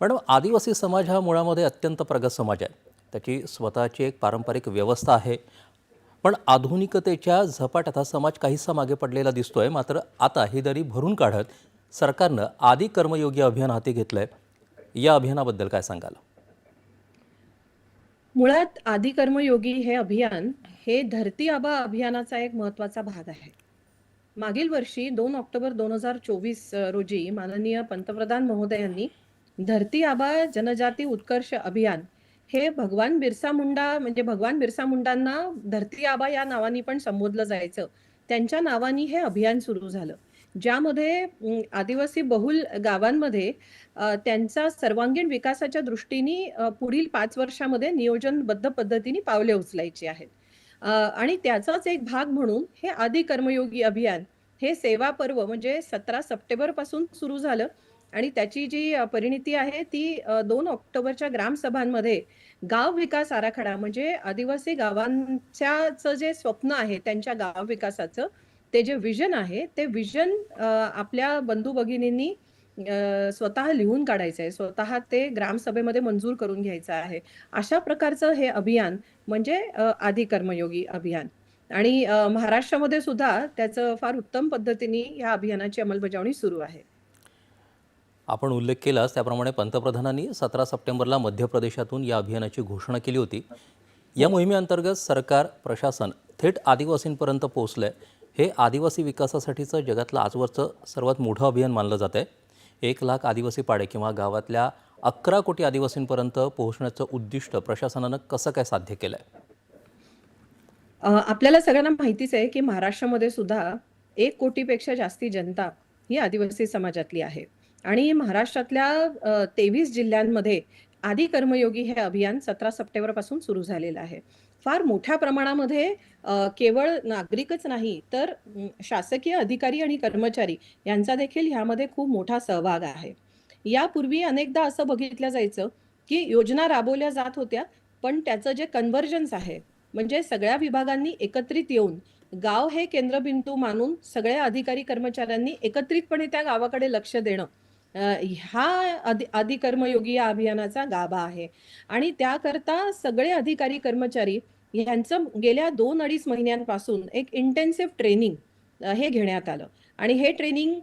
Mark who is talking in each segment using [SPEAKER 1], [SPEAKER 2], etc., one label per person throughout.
[SPEAKER 1] Madam आदिवासी समाज हा मुळामध्ये अत्यंत प्रगत समाज आहे. त्याची स्वतःची एक पारंपरिक व्यवस्था आहे. पण आधुनिकतेच्या झपाट्यात हा समाज काहीसा मागे पडलेला दिसतो आहे मात्र आता ही दरी भरून काढत सरकारनं आदी कर्मयोगी अभियान हाती घेतलं आहे या अभियानाबद्दल काय सांगाल?
[SPEAKER 2] मुळात आदी कर्मयोगी हे अभियान हे धरती आबा अभियानाचा एक महत्त्वाचा भाग आहे. मागील वर्षी दोन ऑक्टोबर दोन हजार चोवीस रोजी माननीय पंतप्रधान महोदयांनी धरती आबा जनजाती उत्कर्ष अभियान. हे भगवान बिरसा मुंडा म्हणजे भगवान बिरसा मुंडांना धरती आबा या नावाने पण संबोधलं जायचं. त्यांच्या नावाने हे अभियान सुरू झालं. ज्यामध्ये आदिवासी बहुल गावांमध्ये त्यांचा सर्वांगीण विकासाच्या दृष्टीने पुढील पाच वर्षामध्ये नियोजनबद्ध पद्धतीने पावले उचलायची आहेत. आणि त्याचाच एक भाग म्हणून हे आदि कर्मयोगी अभियान हे सेवा पर्व म्हणजे सतरा सप्टेंबरपासून सुरू झालं. आणि त्याची जी परिणिती आहे ती दोन ऑक्टोबरच्या ग्रामसभांमध्ये गाव विकास आराखडा म्हणजे आदिवासी गावांच्याचं जे स्वप्न आहे त्यांच्या गाव विकासाचं ते जे विजन आहे ते विजन आपल्या बंधू भगिनींनी स्वतः लिहून काढायचं आहे. स्वतः ते ग्रामसभेमध्ये मंजूर करून घ्यायचं आहे. अशा प्रकारचं हे अभियान म्हणजे आधी कर्मयोगी अभियान. आणि महाराष्ट्रामध्ये सुद्धा त्याचं फार उत्तम पद्धतीने या अभियानाची अंमलबजावणी सुरू आहे.
[SPEAKER 1] आपण उल्लेख केलाच त्याप्रमाणे पंतप्रधानांनी सतरा सप्टेंबरला मध्य प्रदेशातून या अभियानाची घोषणा केली होती. या मोहिमेअंतर्गत सरकार प्रशासन थेट आदिवासींपर्यंत पोहोचलंय. हे आदिवासी विकासासाठीचं जगातलं आजवरचं सर्वात मोठं अभियान मानलं जात आहे एक लाख आदिवासी पाडे किंवा गावातल्या अकरा कोटी आदिवासींपर्यंत पोहोचण्याचं उद्दिष्ट प्रशासनानं कसं काय साध्य केलं आहे
[SPEAKER 2] आपल्याला सगळ्यांना माहितीच आहे की महाराष्ट्रामध्ये सुद्धा एक कोटीपेक्षा जास्ती जनता ही आदिवासी समाजातली आहे. आणि महाराष्ट्रातल्या तेवीस जिल्ह्यांमध्ये आदी कर्मयोगी हे अभियान सतरा सप्टेंबरपासून सुरू झालेलं आहे. फार मोठ्या प्रमाणामध्ये केवळ नागरिकच नाही तर शासकीय अधिकारी आणि कर्मचारी यांचा देखील ह्यामध्ये खूप मोठा सहभाग आहे. यापूर्वी अनेकदा असं बघितलं जायचं की योजना राबवल्या जात होत्या पण त्याचं जे कन्व्हर्जन्स आहे म्हणजे सगळ्या विभागांनी एकत्रित येऊन गाव हे केंद्रबिंदू मानून सगळ्या अधिकारी कर्मचाऱ्यांनी एकत्रितपणे त्या गावाकडे लक्ष देणं हा अधि अधिकर्मयोगी कर्मयोगी या अभियानाचा गाभा आहे. आणि त्याकरता सगळे अधिकारी कर्मचारी यांचं गेल्या दोन अडीच महिन्यांपासून एक इंटेन्सिव्ह ट्रेनिंग हे घेण्यात आलं. आणि हे ट्रेनिंग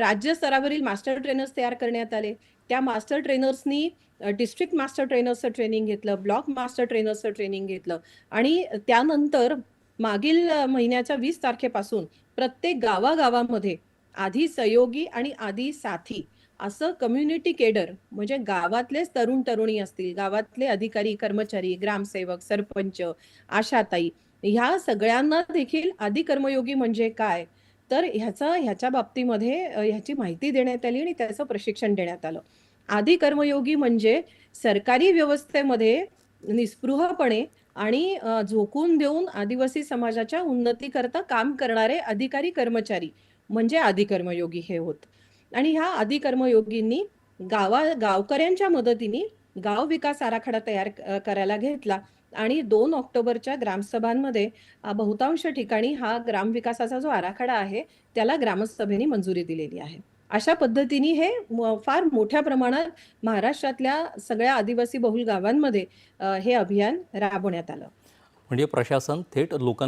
[SPEAKER 2] राज्य स्तरावरील मास्टर ट्रेनर्स तयार करण्यात आले. त्या मास्टर ट्रेनर्सनी डिस्ट्रिक्ट मास्टर ट्रेनर्सचं ट्रेनिंग घेतलं ब्लॉक मास्टर ट्रेनर्सचं ट्रेनिंग घेतलं. आणि त्यानंतर मागील महिन्याच्या वीस तारखेपासून प्रत्येक गावागावामध्ये आधी सहयोगी आणि आधी साथी असं कम्युनिटी केडर म्हणजे गावातलेच तरुण तरुणी असतील गावातले अधिकारी कर्मचारी ग्रामसेवक सरपंच आशाताई ह्या सगळ्यांना देखील आधी कर्मयोगी म्हणजे काय? तर ह्याचा ह्याच्या बाबतीमध्ये ह्याची माहिती देण्यात आली आणि त्याचं प्रशिक्षण देण्यात आलं. आधी कर्मयोगी म्हणजे सरकारी व्यवस्थेमध्ये निस्पृहपणे आणि झोकून देऊन आदिवासी समाजाच्या उन्नतीकरता काम करणारे अधिकारी कर्मचारी म्हणजे आदिकर्मयोगी हे होत. आणि ह्या आदिकर्मयोगींनी गावा गावकऱ्यांच्या मदतीने गाव विकास आराखडा तयार करायला घेतला आणि दोन ऑक्टोबरच्या ग्रामसभांमध्ये बहुतांश ठिकाणी हा ग्रामविकासाचा जो आराखडा आहे त्याला ग्रामसभेने मंजुरी दिलेली आहे. अशा पद्धतीने हे फार मोठ्या प्रमाणात महाराष्ट्रातल्या सगळ्या आदिवासी बहुल गावांमध्ये हे अभियान राबवण्यात आलं.
[SPEAKER 1] म्हणजे प्रशासन थेट लोकांना